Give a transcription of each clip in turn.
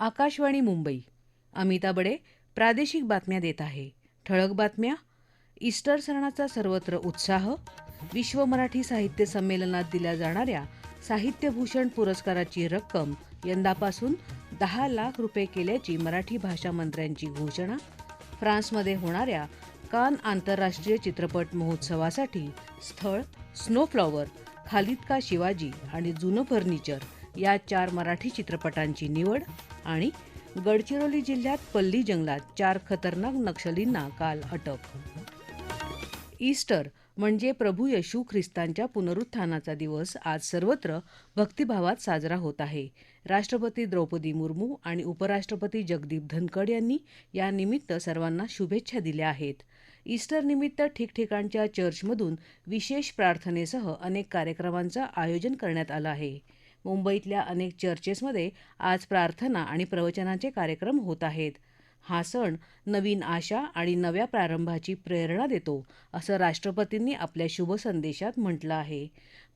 आकाशवाणी मुंबई. अमिता बडे प्रादेशिक बातम्या देत आहे. ठळक बातम्या ईस्टर सणाचा सर्वत्र उत्साह विश्व मराठी साहित्य संमेलनात दिल्या जाणाऱ्या साहित्यभूषण पुरस्काराची रक्कम यंदापासून दहा लाख रुपये केल्याची मराठी भाषा मंत्र्यांची घोषणा फ्रान्समध्ये होणाऱ्या कान आंतरराष्ट्रीय चित्रपट महोत्सवासाठी स्थळ स्नोफ्लॉवर खालिद का शिवाजी आणि जुनं फर्निचर या चार मराठी चित्रपटांची निवड आणि गडचिरोली जिल्ह्यात पल्ली जंगलात चार खतरनाक नक्षलींना काल अटक. ईस्टर म्हणजे प्रभू येशू ख्रिस्तांच्या पुनरुत्थानाचा दिवस आज सर्वत्र भक्तिभावात साजरा होत आहे. राष्ट्रपती द्रौपदी मुर्मू आणि उपराष्ट्रपती जगदीप धनखड यांनी या निमित्त सर्वांना शुभेच्छा दिल्या आहेत. ईस्टर निमित्त ठिकठिकाणच्या चर्चमधून विशेष प्रार्थनेसह अनेक कार्यक्रमांचं आयोजन करण्यात आलं आहे. मुंबईतल्या अनेक चर्चेसमध्ये आज प्रार्थना आणि प्रवचनाचे कार्यक्रम होत आहेत. हा सण नवीन आशा आणि नव्या प्रारंभाची प्रेरणा देतो असं राष्ट्रपतींनी आपल्या शुभ संदेशात म्हटलं आहे.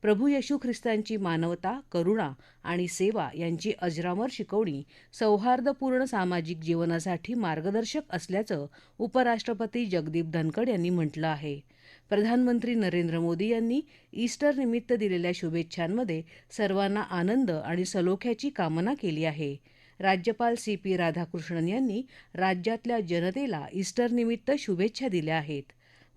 प्रभू येशू ख्रिस्तांची मानवता करुणा आणि सेवा यांची अजरामर शिकवणी सौहार्दपूर्ण सामाजिक जीवनासाठी मार्गदर्शक असल्याचं उपराष्ट्रपती जगदीप धनखड यांनी म्हटलं आहे. प्रधानमंत्री नरेंद्र मोदी यांनी ईस्टर निमित्त दिलेल्या शुभेच्छांमध्ये सर्वांना आनंद आणि सलोख्याची कामना केली आहे. राज्यपाल सी पी राधाकृष्णन यांनी राज्यातल्या जनतेला ईस्टरनिमित्त शुभेच्छा दिल्या आहेत.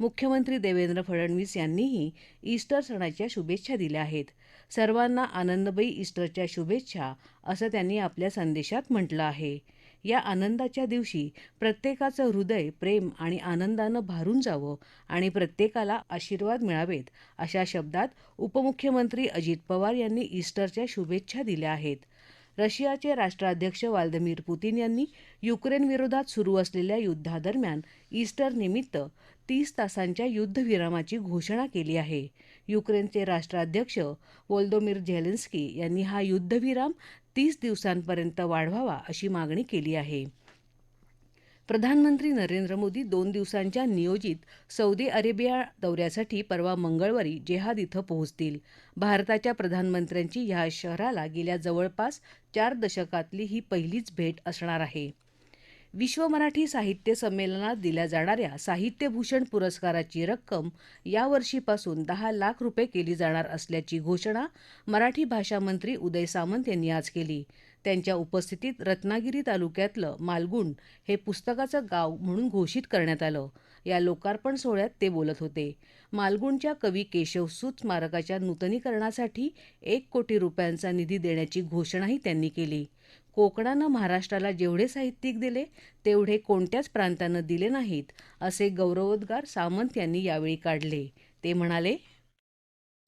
मुख्यमंत्री देवेंद्र फडणवीस यांनीही ईस्टर सणाच्या शुभेच्छा दिल्या आहेत. सर्वांना आनंदमयी ईस्टरच्या शुभेच्छा असं त्यांनी आपल्या संदेशात म्हटलं आहे. या आनंदाच्या दिवशी प्रत्येकाचं हृदय प्रेम आणि आनंदानं भारून जावं आणि प्रत्येकाला आशीर्वाद मिळावेत अशा शब्दात उपमुख्यमंत्री अजित पवार यांनी ईस्टरच्या शुभेच्छा दिल्या आहेत. रशियाचे राष्ट्राध्यक्ष व्लादिमीर पुतीन यांनी युक्रेनविरोधात सुरू असलेल्या युद्धादरम्यान ईस्टर निमित्त तीस तासांच्या युद्धविरामाची घोषणा केली आहे. युक्रेनचे राष्ट्राध्यक्ष वोल्दोमीर झेलेन्स्की यांनी हा युद्धविराम तीस दिवसांपर्यंत वाढवावा अशी मागणी केली आहे. प्रधानमंत्री नरेंद्र मोदी दोन दिवसांच्या नियोजित सौदी अरेबिया दौऱ्यासाठी परवा मंगळवारी जेहाद इथं पोहोचतील. भारताच्या प्रधानमंत्र्यांची ह्या शहराला गेल्या जवळपास चार दशकातली ही पहिलीच भेट असणार आहे. विश्व मराठी साहित्य संमेलनात दिल्या जाणाऱ्या साहित्यभूषण पुरस्काराची रक्कम यावर्षीपासून दहा लाख रुपये केली जाणार असल्याची घोषणा मराठी भाषा मंत्री उदय सामंत यांनी आज केली. त्यांच्या उपस्थितीत रत्नागिरी तालुक्यातलं मालगुंड हे पुस्तकाचं गाव म्हणून घोषित करण्यात आलं. या लोकार्पण सोहळ्यात ते बोलत होते. मालगुंडच्या कवी केशवसूत स्मारकाच्या नूतनीकरणासाठी एक कोटी रुपयांचा निधी देण्याची घोषणाही त्यांनी केली. कोकणानं महाराष्ट्राला जेवढे साहित्यिक दिले तेवढे कोणत्याच प्रांतानं दिले नाहीत असे गौरवोद्गार सामंत यांनी यावेळी काढले. ते म्हणाले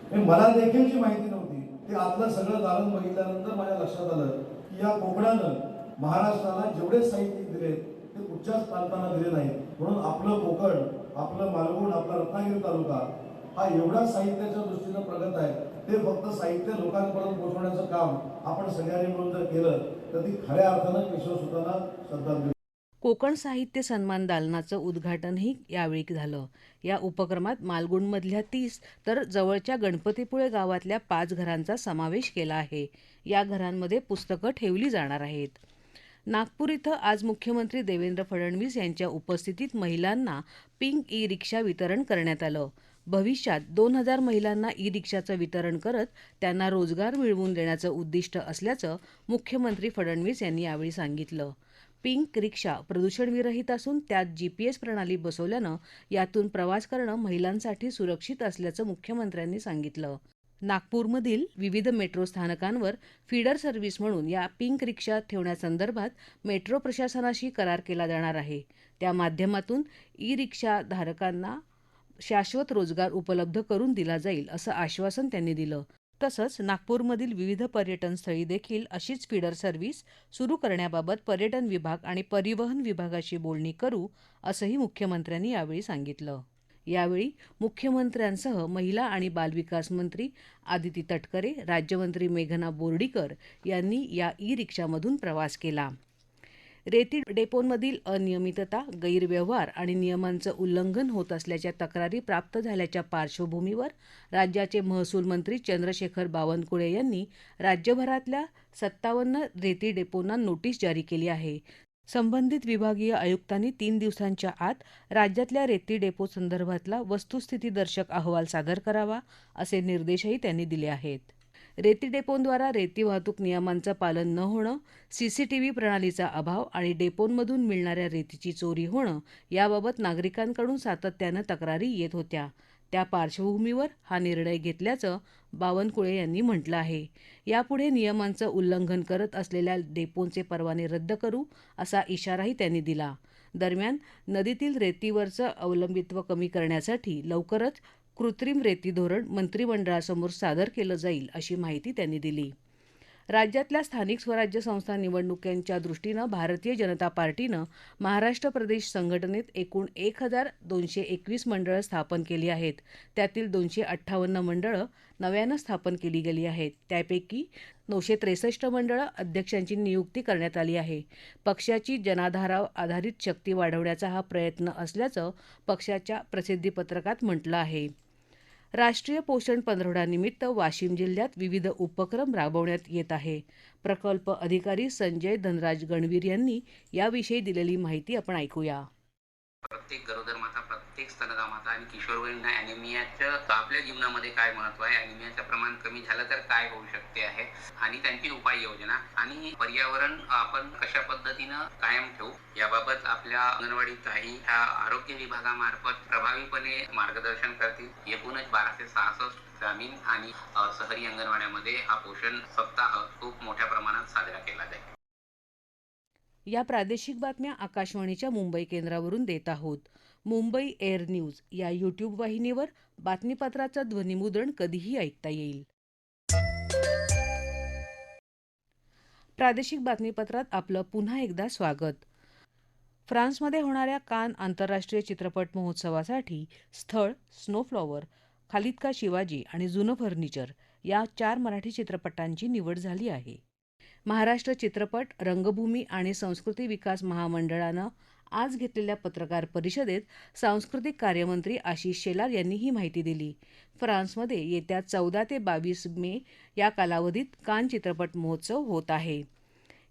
मला देखील जी माहिती नव्हती ते आतलं सगळं दालन बघितल्यानंतर माझ्या लक्षात आलं या कोकणानं महाराष्ट्राला जेवढे साहित्य दिले ते कुठच्याच प्रांतांना दिले नाही म्हणून आपलं कोकण आपलं मालवण आपला रत्नागिरी तालुका हा एवढा साहित्याच्या दृष्टीनं प्रगत आहे. ते फक्त साहित्य लोकांपर्यंत पोहोचवण्याचं काम आपण सगळ्यांनी मिळून जर केलं तर ती खऱ्या अर्थानं केशवसुतांना श्रद्धांजली. कोकण साहित्य सन्मान दालनाचं उद्घाटनही यावेळी झालं. या उपक्रमात मालगुंडमधल्या तीस तर जवळच्या गणपतीपुळे गावातल्या पाच घरांचा समावेश केला आहे. या घरांमध्ये पुस्तकं ठेवली जाणार आहेत. नागपूर इथं आज मुख्यमंत्री देवेंद्र फडणवीस यांच्या उपस्थितीत महिलांना पिंक ई रिक्षा वितरण करण्यात आलं. भविष्यात दोन हजार महिलांना ई रिक्षाचं वितरण करत त्यांना रोजगार मिळवून देण्याचं उद्दिष्ट असल्याचं मुख्यमंत्री फडणवीस यांनी यावेळी सांगितलं. पिंक रिक्षा प्रदूषणविरहित असून त्यात जीपीएस प्रणाली बसवल्यानं यातून प्रवास करणं महिलांसाठी सुरक्षित असल्याचं मुख्यमंत्र्यांनी सांगितलं. नागपूरमधील विविध मेट्रो स्थानकांवर फीडर सर्व्हिस म्हणून या पिंक रिक्षा ठेवण्यासंदर्भात मेट्रो प्रशासनाशी करार केला जाणार आहे. त्या माध्यमातून ई रिक्षा धारकांना शाश्वत रोजगार उपलब्ध करून दिला जाईल असं आश्वासन त्यांनी दिलं. तसंच नागपूरमधील विविध पर्यटनस्थळी देखील अशीच फीडर सर्व्हिस सुरू करण्याबाबत पर्यटन विभाग आणि परिवहन विभागाशी बोलणी करू असंही मुख्यमंत्र्यांनी यावेळी सांगितलं. यावेळी मुख्यमंत्र्यांसह महिला आणि बालविकास मंत्री आदिती तटकरे राज्यमंत्री मेघना बोर्डीकर यांनी या ई रिक्षामधून प्रवास केला. रेती डेपोंमधील अनियमितता गैरव्यवहार आणि नियमांचं उल्लंघन होत असल्याच्या तक्रारी प्राप्त झाल्याच्या पार्श्वभूमीवर राज्याचे महसूल मंत्री चंद्रशेखर बावनकुळे यांनी राज्यभरातल्या सत्तावन्न रेती डेपोंना नोटीस जारी केली आहे. संबंधित विभागीय आयुक्तांनी तीन दिवसांच्या आत राज्यातल्या रेती डेपो संदर्भातला वस्तुस्थितीदर्शक अहवाल सादर करावा असे निर्देशही त्यांनी दिले आहेत. रेती डेपोंद्वारा रेती वाहतूक नियमांचं पालन न होणं सीसीटीव्ही प्रणालीचा अभाव आणि डेपोंमधून मिळणाऱ्या रेतीची चोरी होणं याबाबत नागरिकांकडून सातत्यानं तक्रारी येत होत्या. त्या पार्श्वभूमीवर हा निर्णय घेतल्याचं बावनकुळे यांनी म्हटलं आहे. यापुढे नियमांचं उल्लंघन करत असलेल्या डेपोंचे परवाने रद्द करू असा इशाराही त्यांनी दिला. दरम्यान नदीतील रेतीवरचं अवलंबित्व कमी करण्यासाठी लवकरच कृत्रिम रेती धोरण मंत्रिमंडळासमोर सादर केलं जाईल अशी माहिती त्यांनी दिली. राज्यातल्या स्थानिक स्वराज्य संस्था निवडणुकांच्या दृष्टीनं भारतीय जनता पार्टीनं महाराष्ट्र प्रदेश संघटनेत एकूण एक हजार दोनशे एकवीस मंडळं स्थापन केली आहेत. त्यातील दोनशे अठ्ठावन्न मंडळं नव्यानं स्थापन केली गेली आहेत. त्यापैकी नऊशे त्रेसष्ट मंडळं अध्यक्षांची नियुक्ती करण्यात आली आहे. पक्षाची जनाधारा आधारित शक्ती वाढवण्याचा हा प्रयत्न असल्याचं पक्षाच्या प्रसिद्धीपत्रकात म्हटलं आहे. राष्ट्रीय पोषण पंधरवड्यानिमित्त वाशिम जिल्ह्यात विविध उपक्रम राबवण्यात येत आहे. प्रकल्प अधिकारी संजय धनराज गणवीर यांनी याविषयी दिलेली माहिती आपण ऐकूया. प्रत्येक गरोदर माता स्तनदा माता आणि किशोरवयीन अॅनिमियाचं आपल्या जीवनामध्ये काय महत्त्व आहे? अॅनिमियाचं प्रमाण कमी झालं तर काय होऊ शकते आहे? आणि त्यांची उपाययोजना आणि पर्यावरण आपण कशा पद्धतीनं कायम ठेवू? याबाबत आपल्या अंगणवाडी ताई ह्या आरोग्य विभागामार्फत प्रभावीपणे मार्गदर्शन करतील. एकूणच बाराशे सहासष्ट ग्रामीण आणि शहरी अंगणवाड्यामध्ये हा पोषण सप्ताह खूप मोठ्या प्रमाणात साजरा केला जाईल. या प्रादेशिक बातम्या आकाशवाणीच्या मुंबई केंद्रावरून देत आहोत. मुंबई एअर न्यूज या यूट्यूब वाहिनीवर बातमीपत्राचं ध्वनिमुद्रण कधीही ऐकता येईल. प्रादेशिक बातमीपत्रात आपलं पुन्हा एकदा स्वागत. फ्रान्समध्ये होणाऱ्या कान आंतरराष्ट्रीय चित्रपट महोत्सवासाठी स्थळ स्नोफ्लॉवर खालिद का शिवाजी आणि जुनं फर्निचर या चार मराठी चित्रपटांची निवड झाली आहे. महाराष्ट्र चित्रपट रंगभूमी आणि संस्कृती विकास महामंडळानं आज घेतलेल्या पत्रकार परिषदेत सांस्कृतिक कार्यमंत्री आशिष शेलार यांनी ही माहिती दिली. फ्रान्समध्ये येत्या चौदा ते बावीस मे या कालावधीत कान चित्रपट महोत्सव होत आहे.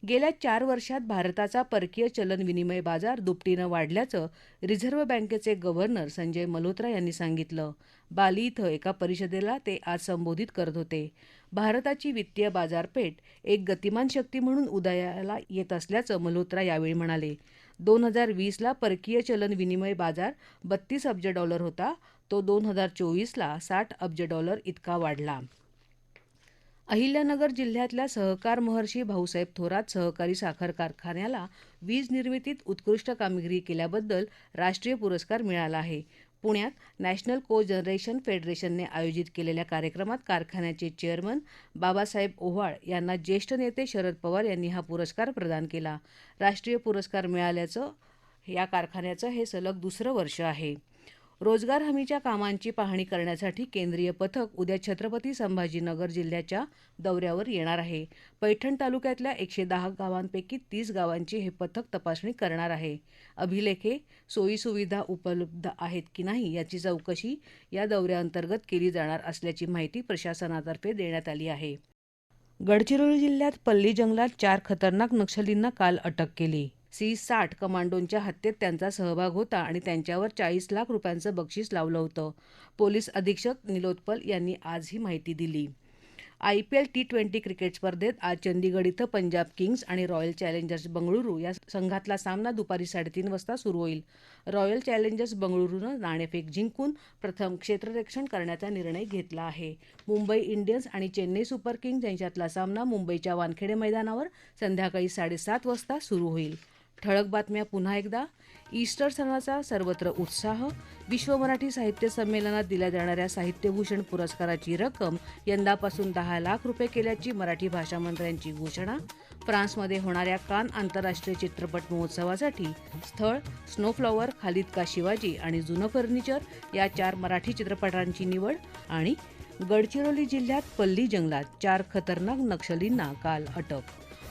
गेल्या चार वर्षात भारताचा परकीय चलन विनिमय बाजार दुपटीनं वाढल्याचं रिझर्व्ह बँकेचे गव्हर्नर संजय मल्होत्रा यांनी सांगितलं. बाली इथं एका परिषदेला ते आज संबोधित करत होते. भारताची वित्तीय बाजारपेठ एक गतिमान शक्ती म्हणून उदयाला येत असल्याचं मल्होत्रा यावेळी म्हणाले. दोन हजार वीसला परकीय चलन विनिमय बाजार बत्तीस अब्ज डॉलर होता. तो दोन हजार चोवीसला साठ अब्ज डॉलर इतका वाढला. अहिल्यानगर जिल्ह्यातल्या सहकार महर्षी भाऊसाहेब थोरात सहकारी साखर कारखान्याला वीज निर्मितीत उत्कृष्ट कामगिरी केल्याबद्दल राष्ट्रीय पुरस्कार मिळाला आहे. पुण्यात नॅशनल को जनरेशन फेडरेशनने आयोजित केलेल्या कार्यक्रमात कारखान्याचे चेअरमन बाबासाहेब ओव्हाळ यांना ज्येष्ठ नेते शरद पवार यांनी हा पुरस्कार प्रदान केला. राष्ट्रीय पुरस्कार मिळाल्याचं या कारखान्याचं हे सलग दुसरं वर्ष आहे. रोजगार हमीच्या कामांची पाहणी करण्यासाठी केंद्रीय पथक उद्या छत्रपती संभाजीनगर जिल्ह्याच्या दौऱ्यावर येणार आहे. पैठण तालुक्यातल्या एकशे दहा गावांपैकी तीस गावांची हे पथक तपासणी करणार आहे. अभिलेखे सोयीसुविधा उपलब्ध आहेत की नाही याची चौकशी या दौऱ्याअंतर्गत केली जाणार असल्याची माहिती प्रशासनातर्फे देण्यात आली आहे. गडचिरोली जिल्ह्यात पल्ली जंगलात चार खतरनाक नक्षलींना काल अटक केली. सी साठ कमांडोंच्या हत्येत त्यांचा सहभाग होता आणि त्यांच्यावर चाळीस लाख रुपयांचं बक्षीस लावलं होतं. पोलीस अधीक्षक निलोत्पल यांनी आज ही माहिती दिली. I P L T twenty cricket स्पर्धेत आज चंदीगड इथं पंजाब किंग्स आणि रॉयल चॅलेंजर्स बंगळुरू या संघातला सामना दुपारी साडेतीन वाजता सुरू होईल. रॉयल चॅलेंजर्स बंगळुरूनं नाणेफेक जिंकून प्रथम क्षेत्ररक्षण करण्याचा निर्णय घेतला आहे. मुंबई इंडियन्स आणि चेन्नई सुपर किंग्ज यांच्यातला सामना मुंबईच्या वानखेडे मैदानावर संध्याकाळी साडेसात वाजता सुरू होईल. ठळक बातम्या पुन्हा एकदा. ईस्टर सणाचा सर्वत्र उत्साह. विश्व मराठी साहित्य संमेलनात दिल्या जाणाऱ्या साहित्यभूषण पुरस्काराची रक्कम यंदापासून दहा लाख रुपये केल्याची मराठी भाषा मंत्र्यांची घोषणा. फ्रान्समध्ये होणाऱ्या कान आंतरराष्ट्रीय चित्रपट महोत्सवासाठी स्थळ स्नोफ्लॉवर खालिद का शिवाजी आणि जुनं फर्निचर या चार मराठी चित्रपटांची निवड आणि गडचिरोली जिल्ह्यात पल्ली जंगलात चार खतरनाक नक्षलींना काल अटक.